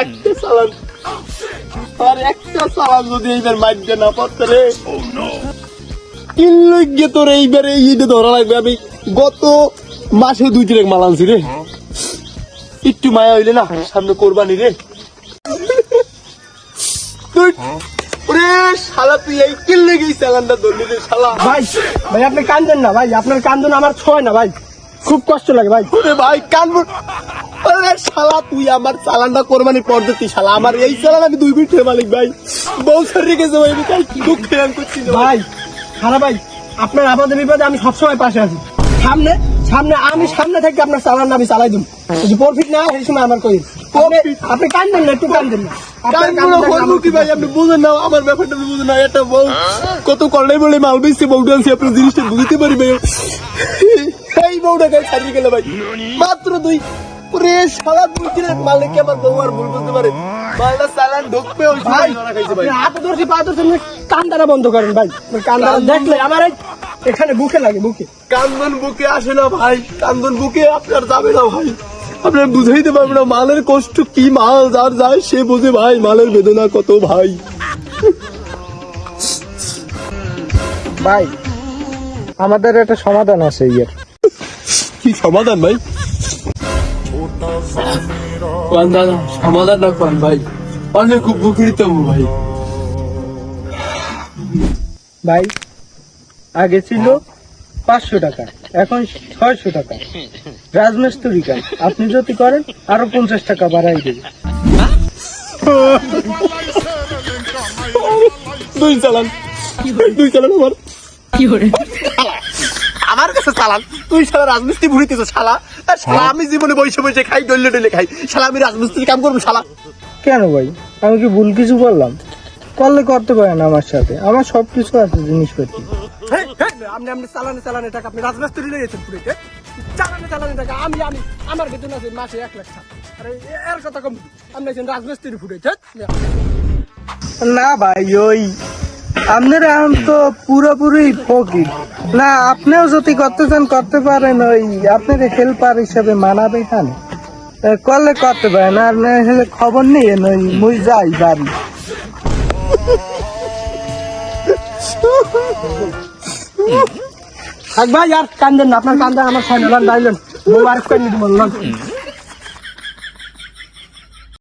একটা আর একটা যদি এইবার মাইকে না পড়তে রে। কিনলে তোর এইবারে ঈদে ধরা লাগবে। আমি গত মাসে দুই ট্রেক মাল আনছি রে। একটু মায়া হইলে না সামনে কোরবানি রে। ওরে শালা তুই এই কিনলে গেই চালানটা ধরলি রে শালা। ভাই ভাই আপনি কান্দেন না ভাই আপনার কান্দন আমার ছয় না ভাই। খুব কষ্ট লাগে ভাই। ওরে ভাই কানবো আরে শালা তুই আমার চালানটা কোরবানি পদ্ধতি শালা। আমার এই চালান আমি দুই মিনিট মালিক ভাই। বউ সরিয়ে গেছে ভাই আমি তাই দুঃখে করছি ভাই খারাপ ভাই আপনার আপদের বিপদে আমি সবসময় পাশে আছি। সামনে সামনে আমি সামনে থেকে আপনার চালান আমি চালাই দিব যদি প্রফিট না সেই সময় আমার কই আপনি- কান্দেন না একটু কান্দেন না। না আমার ব্যাপারটা আপনি না। একটা বউ কত করলে বলে মাল বেচছে বউটা আনছি আপনি জিনিসটা বুঝতে পারি ভাই। এই বউটা ছাড়িয়ে গেলে ভাই। মাত্র দুই শালা আমার বউ আর ভুল বুঝতে পারে। মালটা চালান ঢুকবে ওই ভাই সময় ধরা খাইছে ভাই। আপনি হাতে ধরছি পা ধরছি আপনি বন্ধ করেন ভাই। কান্দাটা দেখলে আমার এখানে বুকে লাগে বুকে। কান্দন বুকে আসে না ভাই। কান্দন বুকে আপনার যাবে না ভাই। আপনার বুঝাইতে পারবে না মালের কষ্ট কি মাল যার যায় সে বোঝে ভাই মালের বেদনা কত ভাই। ভাই আমাদের একটা সমাধান আছে ইয়ের। কি সমাধান ভাই? সমাধান না কোন ভাই? অনেক উপকৃত ভাই। ভাই আগে ছিল পাঁচশো টাকা এখন ছয়শো টাকা। রাজমিস্ত্রি কাজ আপনি যদি করেন আরও পঞ্চাশ টাকা বাড়াই দেবে। দুই চালান। দুই চালান আমার। আমার কাছে চালান। তুই শালা রাজমিস্ত্রি ভুড়িতেছ শালা। আর শালা আমি জীবনে বসে বসে খাই ডলে ডলে খাই। শালা আমি রাজমিস্ত্রি কাম করব শালা। কেন ভাই? আমি কি ভুল কিছু করলাম করলে করতে পারেন আমার সাথে। আমার সব কিছু আছে জিনিসপত্র। আপনি আপনি চালানে চালানে টাকা আপনি রাজমিস্ত্রি লেগেছেন পুরীতে। চালানে চালানে টাকা আমি আমি আমার বেতন আছে মাসে এক লাখ টাকা এর কথা কম আপনি আছেন রাজমিস্ত্রি ফুটেছে না ভাই ওই আপনারা এখন তো পুরোপুরি ফকির। না আপনিও যদি করতে চান করতে পারেন ওই আপনাকে হেল্পার হিসাবে মানাবে এ, করলে করতে পারেন আর না হলে খবর নেই ওই মুই যাই বাড়ি। থাক ভাই আর কান্দেন না আপনার কান্দা আমার সাইন বাইলেন মোবারক করে নিতে বললাম